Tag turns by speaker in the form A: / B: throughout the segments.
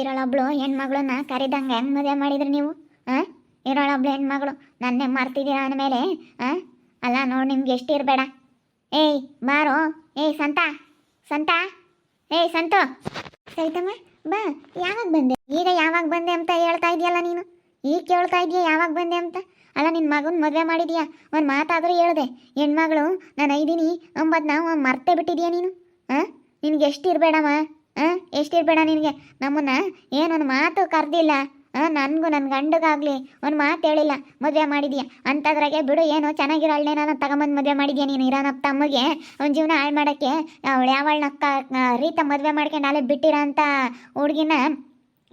A: ಇರೋಳೊಬ್ಳು ಹೆಣ್ಮಗಳನ್ನ ಕರೆದಂಗೆ ಹೆಂಗೆ ಮದುವೆ ಮಾಡಿದ್ರಿ ನೀವು? ಹಾಂ ಇರೋಳೊಬ್ಳು ಹೆಣ್ಮಗಳು ನನ್ನೇ ಮರ್ತಿದ್ದೀರ ಅಂದಮೇಲೆ ಹಾಂ ಅಲ್ಲ ನೋಡಿ ನಿಮ್ಗೆ ಎಷ್ಟು ಇರಬೇಡ. ಏಯ್, ಬಾರೋ. ಏಯ್, ಸಂತ. ಸಂತ. ಏಯ್, ಸಂತು. ಸೈತಮ್ಮ, ಬಾ. ಯಾವಾಗ ಬಂದೆ? ಈಗ ಯಾವಾಗ ಬಂದೆ ಅಂತ ಹೇಳ್ತಾ ಇದೆಯಲ್ಲ ನೀನು? ಈಗ ಕೇಳ್ತಾ ಇದೆಯಾ ಯಾವಾಗ ಬಂದೆ ಅಂತ? ಅಲ್ಲ ನಿನ್ನ ಮಗನ ಮದುವೆ ಮಾಡಿದೀಯಾ? ಒಂದು ಮಾತಾದರೂ ಹೇಳ್ದೆ. ಹೆಣ್ಮಗಳು, ನಾನು ಐದೀನಿ ನಾವು ಮರ್ತೇ ಬಿಟ್ಟಿದ್ಯಾ ನೀನು? ಹಾಂ ನಿನಗೆ ಎಷ್ಟು ಇರಬೇಡಮ್ಮ? ಹಾಂ ಎಷ್ಟಿರಬೇಡ ನಿನಗೆ. ನಮ್ಮನ್ನ ಏನೊಂದು ಮಾತು ಕರೆದಿಲ್ಲ. ಹಾಂ ನನಗೂ ನನ್ನ ಗಂಡಗಾಗಲಿ ಒಂದು ಮಾತು ಹೇಳಿಲ್ಲ. ಮದುವೆ ಮಾಡಿದ್ಯಾ? ಅಂಥದ್ರಾಗೆ ಬಿಡು, ಏನು ಚೆನ್ನಾಗಿರೋಳ್ಳೆ ನಾನು ತಗೊಂಬಂದು ಮದುವೆ ಮಾಡಿದ್ಯಾ ನೀನು? ಇರೋ ತಮ್ಮಗೆ ಅವ್ನ ಜೀವನ ಹಾಳು ಮಾಡೋಕ್ಕೆ ಅವಳು ಯಾವಳನ್ನ ರೀತ ಮದುವೆ ಮಾಡ್ಕೊಂಡು ಅಲ್ಲೇ ಬಿಟ್ಟಿರೋ ಅಂಥ ಹುಡುಗಿನ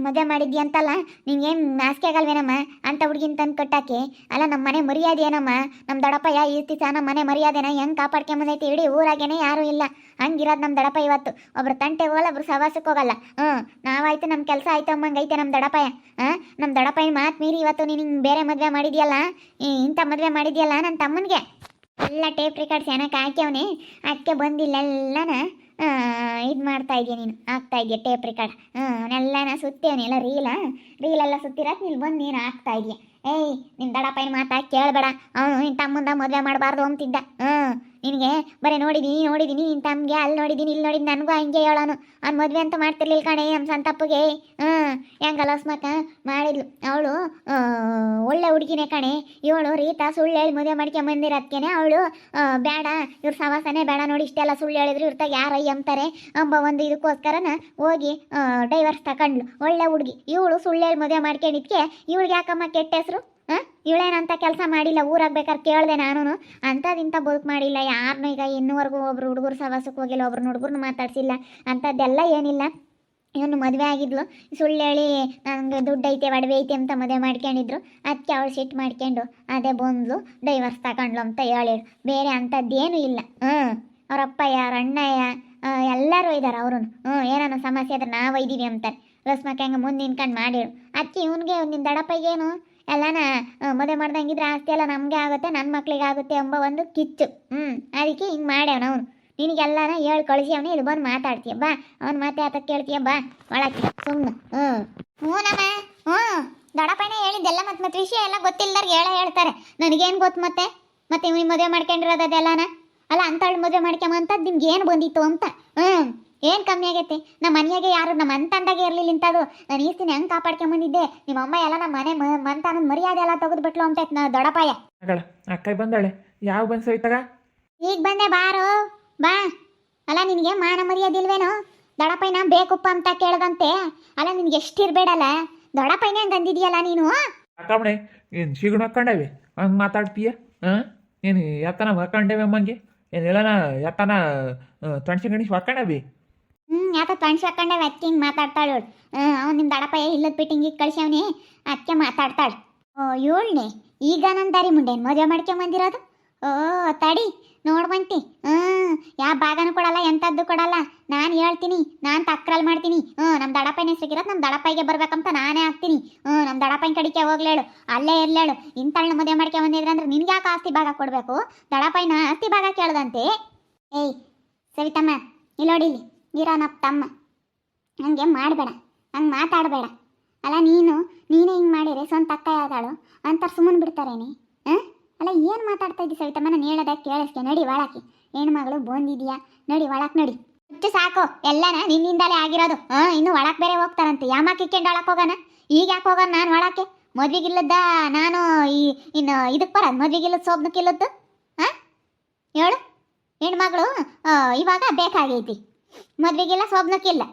A: ಮದುವೆ ಮಾಡಿದ್ಯಾ ಅಂತಲ್ಲ? ನಿನ್ಗೇನು ನಾಸ್ಕೆ ಆಗಲ್ವೇನಮ್ಮ? ಅಂತ ಹುಡುಗಿನ ತಂದು ಕಟ್ಟಾಕಿ. ಅಲ್ಲ ನಮ್ಮ ಮನೆ ಮರ್ಯಾದೆ ಏನಮ್ಮ? ನಮ್ಮ ಯಾ ಈ ದಿವಸ ನಮ್ಮ ಮನೆ ಮರ್ಯಾದೆನ ಹೆಂಗೆ ಕಾಪಾಡ್ಕೊಂಬಂದೈತಿ? ಇಡೀ ಊರಾಗೇನೆ ಯಾರೂ ಇಲ್ಲ. ಹಂಗಿರೋದು ನಮ್ಮ ದಡಪ ಇವತ್ತು. ಒಬ್ರು ತಂಟೆ ಹೋಗಲ್ಲ ಒಬ್ರು ಸವಾಸಕ್ಕೆ ಹೋಗಲ್ಲ. ಹ್ಞೂ ನಾವಾಯ್ತು ನಮ್ಮ ಕೆಲಸ ಆಯ್ತು ಅಮ್ಮಂಗೆ ಐತೆ ನಮ್ಮ ದಡಪ್ಪಯ್ಯ ಹಾಂ ನಮ್ಮ ದಡಪಯ್ಯ ಮಾತು ಮೀರಿ ಇವತ್ತು ನೀನು ಬೇರೆ ಮದುವೆ ಮಾಡಿದ್ಯಲ್ಲ? ಇಂಥ ಮದುವೆ ಮಾಡಿದ್ಯಲ್ಲ ನನ್ನ ತಮ್ಮನಿಗೆ? ಎಲ್ಲ ಟೇಪ್ ರೆಕಾರ್ಡ್ಸ್ ಏನಕ್ಕೆ ಹಾಕ್ಯವನೇ. ಅದಕ್ಕೆ ಬಂದಿಲ್ಲ ಎಲ್ಲನ ಇದು ಮಾಡ್ತಾ ಇದೆಯಾ ನೀನು? ಆಗ್ತಾ ಇದೆಯಾ ಟೇಪ್ ರೆಕಾರ್ಡ್ ಹ್ಞೂ ಅವನ್ನೆಲ್ಲನ ಸುತ್ತೇನೆ ಎಲ್ಲ ರೀಲ್ ರೀಲೆಲ್ಲ ಸುತ್ತಿರಕ್ಕೆ ನೀನು ಬಂದು ನೀನು ಹಾಕ್ತಾ ಇದೆಯಾ? ಏಯ್ ನಿನ್ನ ದಡಪ್ಪನ ಮಾತಾ? ಕೇಳಬೇಡ. ಅವನು ನಿನ್ನ ತಮ್ಮಂದ ಮದುವೆ ಮಾಡಬಾರ್ದು ಅಂತಿದ್ದ. ಹ್ಞೂ ನಿನಗೆ, ಬರೀ ನೋಡಿದ್ದೀನಿ ನೋಡಿದ್ದೀನಿ ನಿನ್ನ ತಮಗೆ, ಅಲ್ಲಿ ನೋಡಿದ್ದೀನಿ ಇಲ್ಲಿ ನೋಡಿದ್ದೀನಿ ನನಗೂ ಹಂಗೆ ಹೇಳೋನು. ಅವ್ನು ಮದುವೆ ಅಂತ ಮಾಡ್ತಿರ್ಲಿಲ್ಲ ಕಣೆ ನಮ್ಮ ಸಂತಪ್ಪಗೆ. ಹ್ಞೂ ಹೆಂಗಲ್ಲ ಸ್ಮಕ ಮಾಡಿದ್ಲು. ಅವಳು ಒಳ್ಳೆ ಹುಡುಗಿನೇ ಕಣೆ. ಇವಳು ರೀತಾ ಸುಳ್ಳು ಹೇಳಿ ಮದುವೆ ಮಾಡ್ಕೊಂಬಂದಿರೋದ್ಕೇನೆ ಅವಳು ಬೇಡ, ಇವ್ರ ಸವಾಸನೇ ಬೇಡ ನೋಡಿ, ಇಷ್ಟೆಲ್ಲ ಸುಳ್ಳು ಹೇಳಿದ್ರು ಇರ್ತಾಗ ಯಾರು ಅಂತಾರೆ. ಅಂಬ ಒಂದು ಇದಕ್ಕೋಸ್ಕರನ ಹೋಗಿ ಡೈವರ್ಸ್ ತಗೊಂಡ್ಲು ಒಳ್ಳೆ ಹುಡುಗಿ. ಇವಳು ಸುಳ್ಳು ಹೇಳಿ ಮದುವೆ ಮಾಡ್ಕೊಂಡಿದ್ಕೆ, ಇವಳಿಗೆ ಯಾಕಮ್ಮ ಕೆಟ್ಟ ಹೆಸರು? ಹಾಂ ಇವಳೇನಂತ ಕೆಲಸ ಮಾಡಿಲ್ಲ ಊರಾಗ ಬೇಕಾದ್ರೆ ಕೇಳಿದೆ ನಾನು ಅಂಥದ್ದಿಂತ ಬದುಕು ಮಾಡಿಲ್ಲ ಯಾರನ್ನೂ ಈಗ ಇನ್ನೂವರೆಗೂ ಒಬ್ರು ಹುಡುಗರು ಸವಾಸಕ್ಕೆ ಹೋಗಿಲ್ಲ ಒಬ್ರು ಹುಡುಗರನ್ನ ಮಾತಾಡಿಸಿಲ್ಲ. ಅಂಥದ್ದೆಲ್ಲ ಏನಿಲ್ಲ. ಇವನು ಮದುವೆ ಆಗಿದ್ಲು. ಸುಳ್ಳು ಹೇಳಿ ನನಗೆ ದುಡ್ಡು ಐತೆ, ಒಡವೆ ಐತೆ ಅಂತ ಮದುವೆ ಮಾಡ್ಕೊಂಡಿದ್ರು ಅದಕ್ಕೆ ಅವಳು ಸಿಟ್ಟು ಮಾಡ್ಕೊಂಡು ಅದೇ ಬಂದ್ಲು. ಡೈವರ್ಸ್ ತಗೊಂಡ್ಲು ಅಂತ ಹೇಳಿರು ಬೇರೆ ಅಂಥದ್ದೇನೂ ಇಲ್ಲ. ಹ್ಞೂ ಅವ್ರ ಅಪ್ಪಯ್ಯ ಅವ್ರ ಅಣ್ಣಯ್ಯ ಎಲ್ಲರೂ ಇದ್ದಾರೆ ಅವರು ಹ್ಞೂ ಏನಾನ ಸಮಸ್ಯೆ ಆದ್ರೆ ನಾವು ಒಯ್ದೀವಿ ಅಂತಾರೆ. ರಸ್ಮಕ್ಕೆ ಹಂಗೆ ಮುಂದೆ ನಿಂತ್ಕೊಂಡು ಮಾಡಿರು ಅದಕ್ಕೆ ಇವನಿಗೆ ನಿನ್ನ ದಡಪ್ಪಗೇನು ಎಲ್ಲನ ಮದುವೆ ಮಾಡ್ದಂಗಿದ್ರೆ ಆಸ್ತಿ ಎಲ್ಲ ನಮಗೆ ಆಗುತ್ತೆ ನನ್ನ ಮಕ್ಳಿಗೆ ಆಗುತ್ತೆ ಎಂಬ ಒಂದು ಕಿಚ್ಚು. ಹ್ಞೂ ಅದಕ್ಕೆ ಹಿಂಗೆ ಮಾಡ್ಯಾವನ ಅವನು. ನಿನಗೆಲ್ಲನ ಹೇಳಿ, ಕಳಿಸಿ ಅವನೇ, ಇಲ್ಲಿ ಬಂದು ಮಾತಾಡ್ತೀಯ, ಬಾ. ಅವ್ನ ಮಾತೆ ಆತ ಕೇಳ್ತೀಯ, ಬಾ, ಒಳಕ್ಕೆ. ಸುಮ್ಮನೆ ಹ್ಞೂ ಹ್ಞೂ ನಮ್ಮ, ಹ್ಞೂ. ದೊಡ್ಡಪ್ಪನೇ ಹೇಳಿದ್ದೆಲ್ಲ ಮತ್ತೆ ಮತ್ತೆ ವಿಷಯ ಎಲ್ಲ ಗೊತ್ತಿಲ್ಲದಾರ್ಗೆ ಹೇಳ ಹೇಳ್ತಾರೆ. ನನಗೇನು ಗೊತ್ತು ಮತ್ತೆ? ಮತ್ತೆ ಇವ್ನಿಗೆ ಮದುವೆ ಮಾಡ್ಕೊಂಡಿರೋದು ಅದೆಲ್ಲನ? ಅಲ್ಲ ಅಂಥಳು ಮದುವೆ ಮಾಡ್ಕೊಂಬಂತದ್ದು ನಿಮ್ಗೆ ಏನು ಬಂದಿತ್ತು ಅಂತ? ಹ್ಞೂ ಏನು ಕಮ್ಮಿ ಆಗೈತಿ? ನಮ್ಮ ಮನೆಯಾಗೆ ಯಾರು ನಮ್ಮ ಅಂತಂದಾಗೆ ಇರಲಿಲ್ಲ ಇಂಥದ್ದು ನಾನು ಈಸ್ತೀನಿ ಹೆಂಗೆ ಕಾಪಾಡ್ಕೊಂಬಂದಿದ್ದೆ. ನಿಮ್ಮ ಅಮ್ಮ ಎಲ್ಲ ನಮ್ಮ ಮನೆ ಮ ಮಂತನ ಮರ್ಯಾದೆ ಎಲ್ಲ ತೆಗೆದುಬಿಟ್ಲು ಅಂತ ನಾ ದೊಡಪಾಯ
B: ಮಗಳ ಅಕ್ಕ ಬಂದಾಳೆ. ಯಾವ ಬಂದು ಸೈತಾಗ
A: ಈಗ ಬಂದೆ ಬಾರು. ಬಾ. ಅಲ್ಲ ನಿನಗೆ ಮಾನ ಮರ್ಯಾದಿಲ್ವೇನೋ ನಾ ಬೇಕುಪ್ಪ ಅಂತ ಕೇಳ್ದಂತೆ. ಅಲ್ಲ ನಿನ್ಗೆ ಎಷ್ಟಿರ್ಬೇಡಲ್ಲ? ದೊಡ್ಡಪ್ಪಯ್ಯನೇ ಹಂಗೆ ಅಂದಿದ್ಯಲ್ಲ ನೀನು?
B: ಅಕ್ಕಮ್ಮಣೆ ಏನು ಸಿಗುಣ ಹಾಕೊಂಡೇವಿ? ಹಂಗೆ ಮಾತಾಡ್ತೀಯ? ಹಾಂ ಏನು ಎತ್ತನ ಹಾಕೊಂಡೇವೆ ಅಮ್ಮಂಗೆ? ಏನು ಎಲ್ಲನ ಎತ್ತನ ತಣ್ಸಿ ಗಣಿಸಿ ಹಾಕೊಂಡೇವಿ?
A: ಯಾಕೆ ಕಣ್ಸು ಹಾಕೊಂಡೆ ಅದಕ್ಕೆ ಹಿಂಗೆ ಮಾತಾಡ್ತಾಳು ಅವ್ನು ನಿಮ್ಮ ದಡಪ್ಪ ಇಲ್ಲದ ಬಿಟ್ಟು ಹಿಂಗೆ ಕಳ್ಸ್ಯಾವನಿ ಅದಕ್ಕೆ ಮಾತಾಡ್ತಾಳೆ. ಓ ಏಳ್ನೆ ಈಗ ನನ್ನ ದಾರಿ ಮುಂಡೆ ಮಜಾ ಮಾಡ್ಕೊಂಬಂದಿರೋದು ಓ, ತಡಿ ನೋಡ್ಬಂತಿ ಹ್ಞೂ ಯಾವ ಭಾಗನೂ ಕೊಡಲ್ಲ ಎಂಥದ್ದು ಕೊಡಲ್ಲ. ನಾನು ಹೇಳ್ತೀನಿ, ನಾನು ತಕ್ರಲ್ ಮಾಡ್ತೀನಿ. ಹ್ಞೂ ನಮ್ಮ ದಡಪ್ಪನ ಹೆಸರಿಗಿರೋದು ನಮ್ಮ ದಡಪ್ಪಗೆ ಬರ್ಬೇಕಂತ ನಾನೇ ಹಾಕ್ತೀನಿ. ಹ್ಞೂ ನಮ್ಮ ದಡಪ್ಪನ ಕಡಿಕೆ ಹೋಗ್ಲೇಳು ಅಲ್ಲೇ ಇರ್ಲೇಳು ಇಂಥಳ್ನ ಮದುವೆ ಮಾಡ್ಕೊಂಬಂದಿದ್ರೆ ಅಂದ್ರೆ ನಿನ್ಗೆ ಯಾಕೆ ಆಸ್ತಿ ಭಾಗ ಕೊಡಬೇಕು? ದಡಪ್ಪನ ಆಸ್ತಿ ಭಾಗ ಕೇಳ್ದಂತೆ. ಏಯ್, ಸವಿತಮ್ಮ ಇಲ್ಲಿ ನೋಡಿ ಇಲ್ಲಿ. ಇರೋನಪ್ಪ ತಮ್ಮ. ಹಂಗೆ ಮಾಡಬೇಡ. ಹಂಗೆ ಮಾತಾಡಬೇಡ. ಅಲ್ಲ, ನೀನು, ನೀನೇ ಹಿಂಗೆ ಮಾಡಿದ್ರೆ ಸ್ವಂತ ಅಕ್ಕ ಯಾವ್ದಾಳು ಅಂತಾರೆ ಸುಮ್ಮನೆ ಬಿಡ್ತಾರೇನೆ? ಹಾಂ? ಅಲ್ಲ, ಏನು ಮಾತಾಡ್ತಾ ಇದ್ದಿ ಸವಿತಮ್ಮ ನಾನು ಹೇಳೋದಕ್ಕೆ ಕೇಳಿಸ್ಕೆ? ನಡಿ ಒಳಕ್ಕೆ. ಹೆಣ್ಮಗಳು ಬಂದಿದೆಯಾ? ನಡಿ ಒಳಕ್ಕೆ ನಡಿ. ಹುಚ್ಚು ಸಾಕು. ಎಲ್ಲನ ನಿನ್ನಿಂದಲೇ ಆಗಿರೋದು. ಹಾಂ, ಇನ್ನು ಒಳಕ್ಕೆ ಬೇರೆ ಹೋಗ್ತಾರಂತೆ. ಯಾಮಕ್ಕೆ ಇಕ್ಕೊಂಡು ಒಳಕ್ಕೆ ಹೋಗೋಣ? ಈಗ ಯಾಕೆ ಹೋಗೋಣ ನಾನು ಒಳಕ್ಕೆ? ಮದ್ವೆಗಿಲ್ಲದ ನಾನು ಈ, ಇನ್ನು ಇದಕ್ಕೆ ಬರೋದು? ಮದ್ವೆಗಿಲ್ಲದ ಸೋಬ್ನಕ್ಕಿಲ್ಲದ್ದು ಹಾಂ? ಹೇಳು. ಹೆಣ್ಮಗಳು ಇವಾಗ ಬೇಕಾಗೈತಿ. ಮದ್ವೆಗೆಲ್ಲ ಸ್ವಪ್ನಕ್ಕಿಲ್ಲ.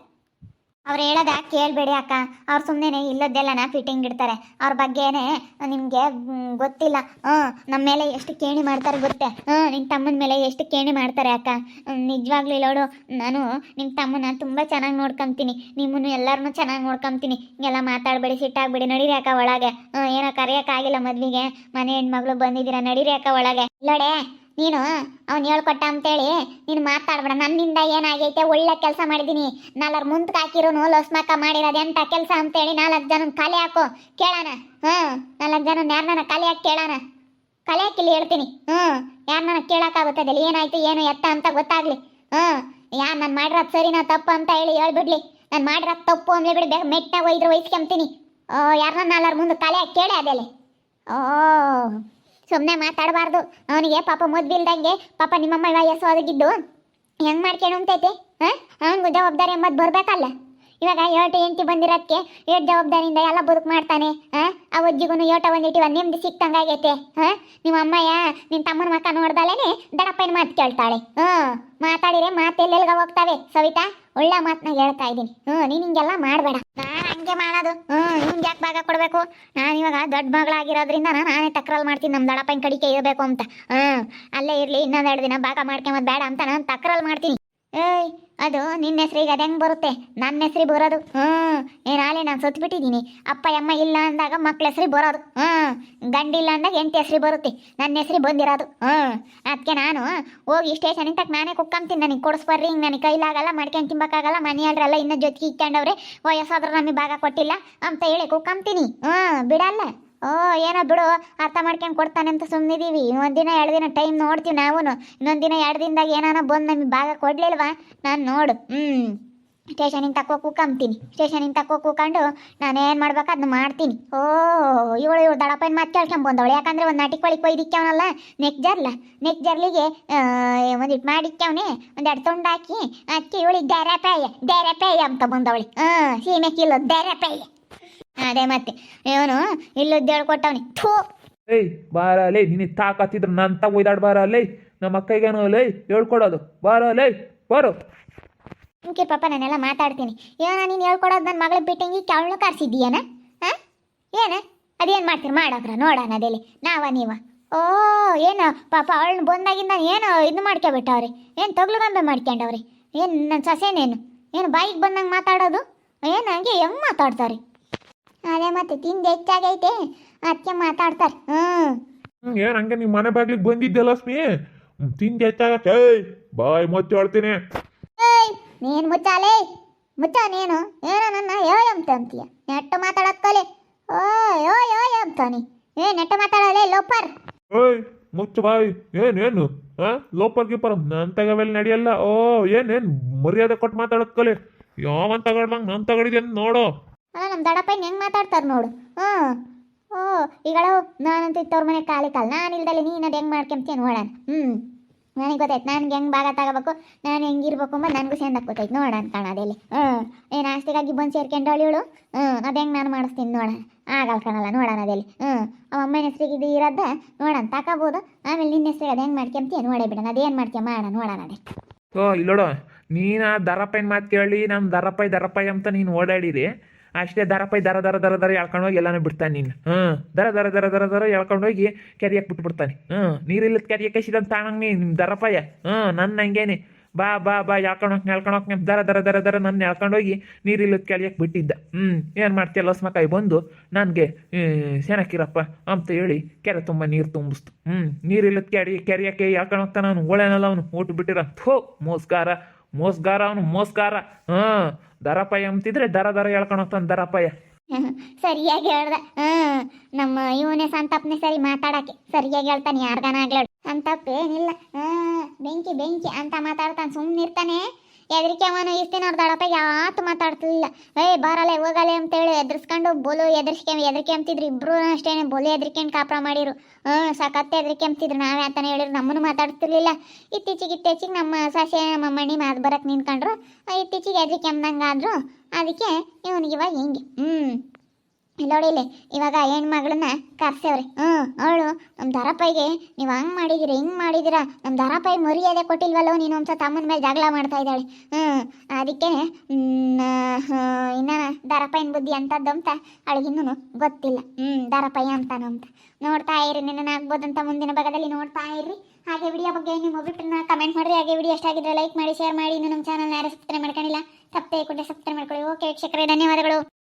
A: ಅವ್ರು ಹೇಳೋದ ಕೇಳಬೇಡಿ ಅಕ್ಕ. ಅವ್ರು ಸುಮ್ಮನೆ ಇಲ್ಲದ್ದೆಲ್ಲನ ಫಿಟ್ಟಿಂಗ್ ಇಡ್ತಾರೆ. ಅವ್ರ ಬಗ್ಗೆನೇ ನಿಮಗೆ ಗೊತ್ತಿಲ್ಲ. ಹ್ಞೂ ನಮ್ಮ ಮೇಲೆ ಎಷ್ಟು ಕೇಣಿ ಮಾಡ್ತಾರೆ ಗೊತ್ತೆ? ಹ್ಞೂ ನಿಮ್ಮ ತಮ್ಮನ ಮೇಲೆ ಎಷ್ಟು ಕೇಣಿ ಮಾಡ್ತಾರೆ ಅಕ್ಕ? ನಿಜವಾಗ್ಲೂ ನೋಡು. ನಾನು ನಿಮ್ಮ ತಮ್ಮನ ತುಂಬ ಚೆನ್ನಾಗಿ ನೋಡ್ಕೊಂತೀನಿ ನಿಮ್ಮನ್ನು ಎಲ್ಲರನ್ನೂ ಚೆನ್ನಾಗಿ ನೋಡ್ಕೊಂತೀನಿ ಹಿಂಗೆಲ್ಲ ಮಾತಾಡಬೇಡಿ, ಸಿಟ್ಟಾಗ್ಬೇಡಿ. ನಡೀರಿ ಅಕ್ಕ ಒಳಗೆ. ಏನೋ ಕರೆಯೋಕ್ಕಾಗಿಲ್ಲ ಮದುವೆಗೆ. ಮನೆ ಹೆಣ್ಮಗಳು ಬಂದಿದ್ದೀರಾ, ನಡೀರಿ ಅಕ್ಕ ಒಳಗೆ. ಇಲ್ಲೋಡೆ ನೀನು, ಅವ್ನು ಹೇಳ್ಕೊಟ್ಟ ಅಂತೇಳಿ ನೀನು ಮಾತಾಡ್ಬೇಡ. ನನ್ನಿಂದ ಏನಾಗೈತೆ ಒಳ್ಳೆ ಕೆಲಸ ಮಾಡಿದ್ದೀನಿ ನಾಲ್ವರು ಮುಂದಕ್ಕೆ ಹಾಕಿರೋನು ಲಸ್ಮಕ್ಕ ಮಾಡಿರೋದು ಎಂಥ ಕೆಲಸ ಅಂತೇಳಿ ನಾಲ್ಕು ಜನ ಕಲೆ ಹಾಕು. ಕೇಳೋಣ ಹ್ಞೂ. ನಾಲ್ಕು ಜನ ಯಾರನ್ನ ಕಲೆ ಹಾಕಿ ಕೇಳೋಣ ಕಲೆ ಹಾಕಿಲ್ಲಿ ಹೇಳ್ತೀನಿ. ಹ್ಞೂ. ಯಾರನ್ನ ಕೇಳೋಕ್ಕಾಗುತ್ತದೆ ಏನಾಯ್ತು, ಏನು ಎತ್ತ ಅಂತ ಗೊತ್ತಾಗ್ಲಿ. ಹ್ಞೂ. ಯಾರು ನಾನು ಮಾಡಿರೋದು ಸರಿನಾ ತಪ್ಪು ಅಂತ ಹೇಳಿ ಹೇಳ್ಬಿಡ್ಲಿ. ನಾನು ಮಾಡಿರೋದು ತಪ್ಪು ಅಂದ್ರೆ ಬಿಡಿ, ಬೇಗ ಮೆಟ್ಟಾಗ ಒಯ್ದ್ರೆ ವಹಿಸ್ಕೊಂತೀನಿ ಯಾರನ್ನ ನಾಲ್ವರ ಮುಂದೆ ತಲೆ ಕೇಳಿ ಅದೆಲೆ ಓ. ಸುಮ್ಮನೆ ಮಾತಾಡಬಾರ್ದು. ಅವನಿಗೆ ಪಾಪ ಮುದ್ದಿಲ್ದಂಗೆ ಪಾಪ ನಿಮ್ಮಮ್ಮ ವಯಸ್ಸೋದಗಿದ್ದು ಹೆಂಗ್ ಮಾಡ್ಕೊಂಡು ಅಂತೈತೆ? ಹಾಂ? ಅವನಿಗೂ ಜವಾಬ್ದಾರಿ ಎಂಬುದು ಬರಬೇಕಲ್ಲ. ಇವಾಗ ಏಟು ಎಂಟಿ ಬಂದಿರೋದಕ್ಕೆ ಏಟ್ ಜವಾಬ್ದಾರಿಯಿಂದ ಎಲ್ಲ ಬದುಕು ಮಾಡ್ತಾನೆ. ಹಾಂ? ಆ ಅಜ್ಜಿಗೂ ಏಟ ಒಂದಿಟ್ಟಿವ ನಿಮ್ದು ಸಿಕ್ಕಂಗಾಗೈತೆ ಹಾಂ? ನಿಮ್ಮ ಅಮ್ಮಯ್ಯ ನಿನ್ನ ತಮ್ಮನ ಮಕ್ಕ ನೋಡ್ದಲೇನೆ ದಡಪ್ಪನ ಮಾತು ಕೇಳ್ತಾಳೆ. ಹ್ಞೂ ಮಾತಾಡಿದ್ರೆ ಮಾತೆಲ್ಲೆಲ್ಗ ಹೋಗ್ತಾವೆ. ಸವಿತಾ, ಒಳ್ಳೆ ಮಾತನ್ನ ಹೇಳ್ತಾ ಇದ್ದೀನಿ. ಹ್ಞೂ ನೀನು ಹಿಂಗೆಲ್ಲ ಮಾಡಬೇಡ. ಹಂಗೆ ಮಾಡೋದು? ಹ್ಮ್, ನಿಮ್ಗೆ ಯಾಕೆ ಭಾಗ ಕೊಡಬೇಕು? ನಾನು ಇವಾಗ ದೊಡ್ಡ ಮಗಳಾಗಿರೋದ್ರಿಂದ ನಾನೇ ಟಕ್ರಲ್ ಮಾಡ್ತೀನಿ ನಮ್ಮ ದಡಪ್ಪನ ಕಡಿಕೆ ಇರಬೇಕು ಅಂತ. ಹ್ಮ್, ಅಲ್ಲೇ ಇರಲಿ ಇನ್ನೊಂದೆರಡು ದಿನ ಭಾಗ ಮಾಡ್ಕೊಂಬದ್ ಬೇಡ ಅಂತ ನಾನು ಟಕ್ರಲ್ ಮಾಡ್ತೀನಿ. ಏಯ್, ಅದು ನಿನ್ನ ಹೆಸರಿಗೆ ಅದು ಹೆಂಗೆ ಬರುತ್ತೆ? ನನ್ನ ಹೆಸರಿಗೆ ಬರೋದು. ಹ್ಞೂ ಏನಾಳೆ ನಾನು ಸತ್ಬಿಟ್ಟಿದ್ದೀನಿ ಅಪ್ಪ, ಅಮ್ಮ ಇಲ್ಲ ಅಂದಾಗ ಮಕ್ಳ ಹೆಸ್ರಿಗೆ ಬರೋದು. ಹ್ಞೂ ಗಂಡಿಲ್ಲ ಅಂದಾಗ ಹೆಂಡತಿ ಹೆಸರಿ ಬರುತ್ತೆ. ನನ್ನ ಹೆಸರಿ ಬಂದಿರೋದು. ಹ್ಞೂ ಅದಕ್ಕೆ ನಾನು ಹೋಗಿ ಸ್ಟೇಷನ್ ತಕ್ಕ ನಾನೇ ಕುಕ್ಕಂತೀನಿ ನನಗೆ ಕೊಡಿಸ್ಬರ್ರಿ, ಹಿಂಗೆ ನನಗೆ ಕೈಲಾಗಲ್ಲ, ಮಾಡ್ಕೊಂಡು ತಿಂಬಕ್ಕಾಗಲ್ಲ ಮನೆಯಲ್ರೆಲ್ಲ ಇನ್ನೂ ಜೊತೆಗೆ ಇಕ್ಕಂಡವ್ರೆ ವಯಸ್ಸಾದ್ರೂ ನಮಗೆ ಭಾಗ ಕೊಟ್ಟಿಲ್ಲ ಅಂತ ಹೇಳಿ ಕುಕ್ಕಂತೀನಿ ಹ್ಞೂ ಬಿಡಲ್ಲ. ಓ, ಏನೋ ಬಿಡು, ಅರ್ಥ ಮಾಡ್ಕೊಂಡು ಕೊಡ್ತಾನೆ ಅಂತ ಸುಮ್ಮನಿದ್ದೀವಿ ಇನ್ನೊಂದಿನ ಎರಡು ದಿನ ಟೈಮ್ ನೋಡ್ತೀವಿ ನಾವು ಇನ್ನೊಂದು ದಿನ, ಎರಡು ದಿನದಾಗ ಏನಾನ ಬಂದು ನಮಗೆ ಭಾಗ ಕೊಡಲಿಲ್ವಾ? ನಾನು ನೋಡು. ಹ್ಞೂ ಸ್ಟೇಷನಿಂದ ತಕೋ ಕೂಕಂತೀನಿ ಸ್ಟೇಷನಿಂದ ತಕ್ಕೋ ಕೂಕೊಂಡು ನಾನೇನು ಮಾಡ್ಬೇಕು ಅದನ್ನ ಮಾಡ್ತೀನಿ. ಓ, ಇವಳು ಇವಳು ದಡಪ್ಪನ ಮಾತು ಕೇಳ್ಕೊಂಬಂದವಳು ಯಾಕಂದ್ರೆ ಒಂದು ನಾಟಿ ಕೊಳಿ ಕೊಯ್ದಿಕ್ಕವನಲ್ಲ ನೆಕ್ ಜರ್ಲ ನೆಕ್ ಜರ್ಲಿಗೆ ಒಂದಿಟ್ಟು ಮಾಡಿಕ್ಕವನೆ. ಒಂದೆರಡು ತುಂಡು ಹಾಕಿ ಅಕ್ಕಿ ಇವಳಿಗೆ ಡ್ಯಾರಪೇಯ ಡ್ಯಾರಪೇಯ ಅಂತ ಬಂದವಳಿ. ಹಾಂ ಸೀಮೆ ಕಿಲೋ ಡ್ಯಾರಪೇಯ ಅದೇ ಮತ್ತೆ. ಇವನು ಇಲ್ಲದ್ದು ಹೇಳ್ಕೊಟ್ಟವನಿ. ಥೂ.
B: ಏಯ್ ಬಾರ, ಲೇ, ನಿನ್ನ ತಾಕತ್ತಿದ್ರು ನಾನು ತಗ ಒಯ್ದಾಡ್ ಲೇ. ನಮ್ಮ ಅಕ್ಕಗೇನು ಲೈ, ಹೇಳ್ಕೊಡೋದು. ಬಾರ, ಲೇ, ಬಾರೋ.
A: ಇಂಕೆ ಪಾಪ ನಾನೆಲ್ಲ ಮಾತಾಡ್ತೀನಿ. ಏನೋ ನೀನು ಹೇಳ್ಕೊಡೋದು ನನ್ನ ಮಗಳ ಬಿಟ್ಟಂಗಿ ಕೆಳನು ಕರ್ಸಿದ್ದೀಯನ? ಹಾಂ ಏನ? ಅದೇನು ಮಾಡ್ತೀರಿ? ಮಾಡೋಕ್ರ ನೋಡೋಣ ಅದೇಲಿ ನಾವ ನೀವ. ಓ, ಏನು? ಪಾಪ ಅವಳನ್ನ ಬಂದಾಗಿಂದ ಏನು ಇದು ಮಾಡ್ಕೊಬಿಟ್ಟವ್ರಿ ಏನು ತಗ್ಲುಗಂಬೆ ಮಾಡ್ಕೊಂಡವ್ರಿ ಏನು ನನ್ನ ಸೊಸೆನೇನು? ಏನು ಬಾಯಿಗೆ ಬಂದಂಗೆ ಮಾತಾಡೋದು? ಏನು ಹಂಗೆ ಹೆಂಗೆ ಮಾತಾಡ್ತಾರೆ? ಅದೇ ಮತ್ತೆ ತಿಂದು ಹೆಚ್ಚಾಗೈತೆ. ಅದಕ್ಕೆ ಮಾತಾಡ್ತಾರೆ. ಹ್ಞೂ
B: ಏನು ಹಂಗೆ ನಿಮ್ಮ ಮನೆ ಬಾಗ್ಲಿಗೆ ಬಂದಿದ್ದೆ ಸ್ಮಿ ತಿಂದು ಹೆಚ್ಚಾಗತ್ತೆ. ಬಾಯ್, ಮತ್ತೆ ಹೇಳ್ತೀನಿ.
A: ನೀನು ಮುಚ್ಚಾಲೇ ಮುಚ್ಚ ನೀನು. ಏನೋ ನನ್ನ ಯೋಯ್ ಅಂತ ಅಂತೀಯ ನೆಟ್ಟು ಮಾತಾಡೋದ್ ಕಲಿ ಓ ಯೋ ಯೋ ಅಂತಾನೆ ಏ ನೆಟ್ಟ ಮಾತಾಡಲೇ ಲೋಪರ್.
B: ಓಯ್ ಮುಚ್ಚು ಬಾಯ್. ಏನೇನು ಹಾ ಲೋಪರ್ ಕೀಪರ್ ನನ್ನ ತಗವೆಲ್ಲ ನಡೆಯಲ್ಲ. ಓ ಏನೇನು ಮರ್ಯಾದೆ ಕೊಟ್ಟು ಮಾತಾಡೋದು ಕಲಿ ಯಾವನ್ ತಗೊಳ್ದಂಗೆ ನಾನು ತಗೊಂಡಿದ್ದೇನೆ ನೋಡು.
A: ಅಲ್ಲ ನಮ್ಮ ದಡಪ್ಪನ ಹೆಂಗೆ ಮಾತಾಡ್ತಾರೆ ನೋಡು. ಹ್ಞೂ ಓ ಈಗಳು ನಾನಂತ ಇತ್ತವ್ರ ಮನೆ ಕಾಲಿ ಕಾಲು. ನಾನು ಇಲ್ದಲ್ಲಿ ನೀನು ಅದು ಹೆಂಗೆ ಮಾಡ್ಕೊಂತೀನಿ ನೋಡೋಣ. ಹ್ಞೂ ನನಗೆ ಗೊತ್ತಾಯ್ತು. ನನ್ಗೆ ಹೆಂಗೆ ಭಾಗ ತಗೋಬೇಕು? ನಾನು ಹೆಂಗಿರ್ಬೇಕು ಅಂಬ ನನಗೂ ಸೇಂದಕ್ಕೆ ಗೊತ್ತಾಯ್ತು ನೋಡೋಣ ಕಾಣ ಅದೆಲ್ಲಿ. ಹ್ಞೂ ಏನು ಆಸ್ತಿಗಾಗಿ ಬಂದು ಸೇರ್ಕೊಂಡವಳು ಇವಳು? ಹ್ಞೂ ಅದು ಹೆಂಗೆ ನಾನು ಮಾಡಿಸ್ತೀನಿ ನೋಡೋಣ ಆಗಲ್ಲ ಕಾಣಲ್ಲ, ನೋಡೋಣ ಅದೆಲ್ಲಿ ಹ್ಞೂ ಅವ ಅಮ್ಮನ ಹೆಸ್ರಿಗೆ ಇದು ಇರೋದ ನೋಡೋಣ ತಗೋಬೋದು ಆಮೇಲೆ ನಿನ್ನ ಹೆಸ್ರಿಗೆ ಅದು ಹೆಂಗೆ ಮಾಡ್ಕೊಂತೀಯ ನೋಡೇ ಬಿಡೋಣ. ಅದೇನು ಮಾಡ್ತೀಯ ಮಾಡೋಣ ನೋಡೋಣ ಅದೇ
B: ಓ, ಇಲ್ಲೋಡು. ನೀನು ಆ ದರಪ್ಪನ ಮಾತು ಕೇಳಿ ನಮ್ಮ ದರಪ್ಪ ದರಪ್ಪ ಅಂತ ನೀನು ಓಡಾಡಿರಿ ಅಷ್ಟೇ ದರಪಾಯ್ ದರ ದರ ದರ ದರ ಎಳ್ಕೊಂಡೋಗಿ ಎಲ್ಲಾನು ಬಿಡ್ತಾನೆ ನೀನು ಹಾಂ ದರ ದರ ದರ ದರ ದರ ಎಳ್ಕೊಂಡೋಗಿ ಕೆರಿಯಕ್ಕೆ ಬಿಟ್ಬಿಡ್ತಾನೆ ಹ್ಞೂ ನೀರಿಲ್ಲದ ಕೆರಿಯಕ್ಕೆ ಸಿದಂತ ತಾಣಂಗೆ ನೀ ನಿಮ್ಮ ದರಪಯ್ಯ ಹ್ಞೂ ನನ್ನ ಹಂಗೇನೆ ಬಾ ಬಾ ಬಾ ಎಳ್ಕೊಂಡೋಗಿ ಎಳ್ಕೊಂಡೋಗಿ ದರ ದರ ದರ ದರ ನನ್ನ ಎಳ್ಕೊಂಡೋಗಿ ನೀರಿಲ್ಲದ ಕೆರಿಯಕ್ಕೆ ಬಿಟ್ಟಿದ್ದ ಹ್ಞೂ ಏನು ಮಾಡ್ತೀಯ ಲಸ್ಮಕಾಯಿ ಬಂದು ನನಗೆ ಸೆನಕ್ಕಿರಪ್ಪ ಅಂತ ಹೇಳಿ ಕೆರೆ ತುಂಬ ನೀರು ತುಂಬಿಸ್ತು ಹ್ಞೂ ನೀರಿಲ್ಲದ ಕೆಡಿ ಕೆರಿಯಕ್ಕೆ ಎಳ್ಕೊಂಡೋಗ್ತಾನ ಅವನು ಒಳ್ಳೆನಲ್ಲ ಅವನು ಊಟ ಬಿಟ್ಟಿರ ಥೋ ಮೋಸ್ಗಾರ ಮೋಸ್ಗಾರ ಅವನು ಮೋಸ್ಗಾರ. ಹ, ದರಪಾಯ ಅಂತಿದ್ರೆ ದರ ದರ ಹೇಳ್ಕೊಂಡು ಹೋಗ್ತಾನೆ ದರಪಾಯ.
A: ಸರಿಯಾಗಿ ಹೇಳ್ದ. ಹ್ಮ್ ನಮ್ಮ ಇವನೇ ಸಂತಾಪ್ನೆ ಸರಿ ಮಾತಾಡಕ್ಕೆ. ಸರಿಯಾಗಿ ಹೇಳ್ತಾನೆ, ಯಾರ್ಗಾನ ಆಗ್ಲಾಡ್ ಸಂತಾಪ್ ಏನಿಲ್ಲ. ಹ್ಮ್ ಬೆಂಕಿ ಬೆಂಕಿ ಅಂತ ಮಾತಾಡ್ತಾನೆ ಸುಮ್ಮನೆ ಇರ್ತಾನೆ ಎದ್ರಿಕೆ ಅವನು ಇಸ್ತಿನ ಅವ್ರ ಯಾತು ಮಾತಾಡ್ತಿಲ್ಲ. ಏಯ್ ಬಾರಲೆ ಹೋಗಲ್ಲ ಅಂತೇಳಿ ಎದ್ರಿಸ್ಕೊಂಡು ಬೋಲು ಎದ್ರಿಸ್ಕೆ, ಎದ್ರಿಕೆ ಅಂತಿದ್ರು ಇಬ್ರು ಅಷ್ಟೇನೆ ಬೋಲು ಎದ್ರಿಕೆಂಡು ಕಾಪ್ರ ಮಾಡಿರು. ಹ್ಞೂ ಸಖತ್ ಎದ್ರಿಕೆ ಅಂತಿದ್ರು ನಾವೇ ಅಂತಾನೆ ಹೇಳಿದ್ರು. ನಮ್ಮನ್ನು ಮಾತಾಡ್ತಿರ್ಲಿಲ್ಲ. ಇತ್ತೀಚೆಗೆ ಇತ್ತೀಚಿಗೆ ನಮ್ಮ ಸಾಸಿ, ನಮ್ಮ ಮಣಿ ಮಾತು ಬರಕ್ಕೆ ನಿಂತ್ಕೊಂಡ್ರು. ಇತ್ತೀಚಿಗೆ ಎದ್ರಿಕೆ ಅಂದಂಗಾದ್ರು ಅದಕ್ಕೆ ಇವನಿಗೆ ಇವಾಗ ಹಿಂಗೆ. ಹ್ಞೂ ನೋಡಿಲಿ ಇವಾಗ ಹೆಣ್ಮಗಳನ್ನ ಕರ್ಸೇವ್ರಿ. ಹ್ಞೂ ಅವಳು ನಮ್ಮ ದರಪ್ಪಾಯಿಗೆ ನೀವು ಹಂಗೆ ಮಾಡಿದಿರ, ಹಿಂಗೆ ಮಾಡಿದಿರಾ? ನಮ್ಮ ದರಪ್ಪಾಯಿ ಮರ್ಯಾದೆ ಕೊಟ್ಟಿಲ್ವಲ್ಲೋ ನೀನು? ಒಂದು ತಮ್ಮನ ಮೇಲೆ ಜಗಳ ಮಾಡ್ತಾ ಇದ್ದಾಳೆ. ಹ್ಞೂ ಅದಕ್ಕೆ ಇನ್ನ ದರಪ್ಪಾಯಿನ ಬುದ್ಧಿ ಅಂತದ್ದು ಅಂತ ಅವಳಿಗೆ ಇನ್ನೂ ಗೊತ್ತಿಲ್ಲ. ಹ್ಞೂ ದರಪ್ಪಾಯಿ ಅಂತಾನು ಅಂತ. ನೋಡ್ತಾ ಇರಿ, ನಿನ್ನ ಆಗ್ಬೋದಂತ ಮುಂದಿನ ಭಾಗದಲ್ಲಿ ನೋಡ್ತಾ ಇರ್ರಿ ಹಾಗೆ ವಿಡಿಯೋ ಬಗ್ಗೆ ನಿಮ್ಮ ಒಬ್ಬಿಟ್ಟನ್ನ ಕಮೆಂಟ್ ಮಾಡಿರಿ. ಹಾಗೆ ವಿಡಿಯೋ ಎಷ್ಟಾಗಿದ್ರೆ ಲೈಕ್ ಮಾಡಿ ಶೇರ್ ಮಾಡಿ. ಇನ್ನು ನಮ್ಮ ಚಾನಲ್ ಯಾರು ಸಬ್ಸ್ಕ್ರೈಬ್ ಮಾಡ್ಕೊಂಡಿಲ್ಲ ತಪ್ಪೇ ಕೂಡ ಸಬ್ಸ್ಕ್ರೈಬ್ ಮಾಡ್ಕೊಳ್ಳಿ. ಓಕೆ ವೀಕ್ಷಕರೇ, ಧನ್ಯವಾದಗಳು.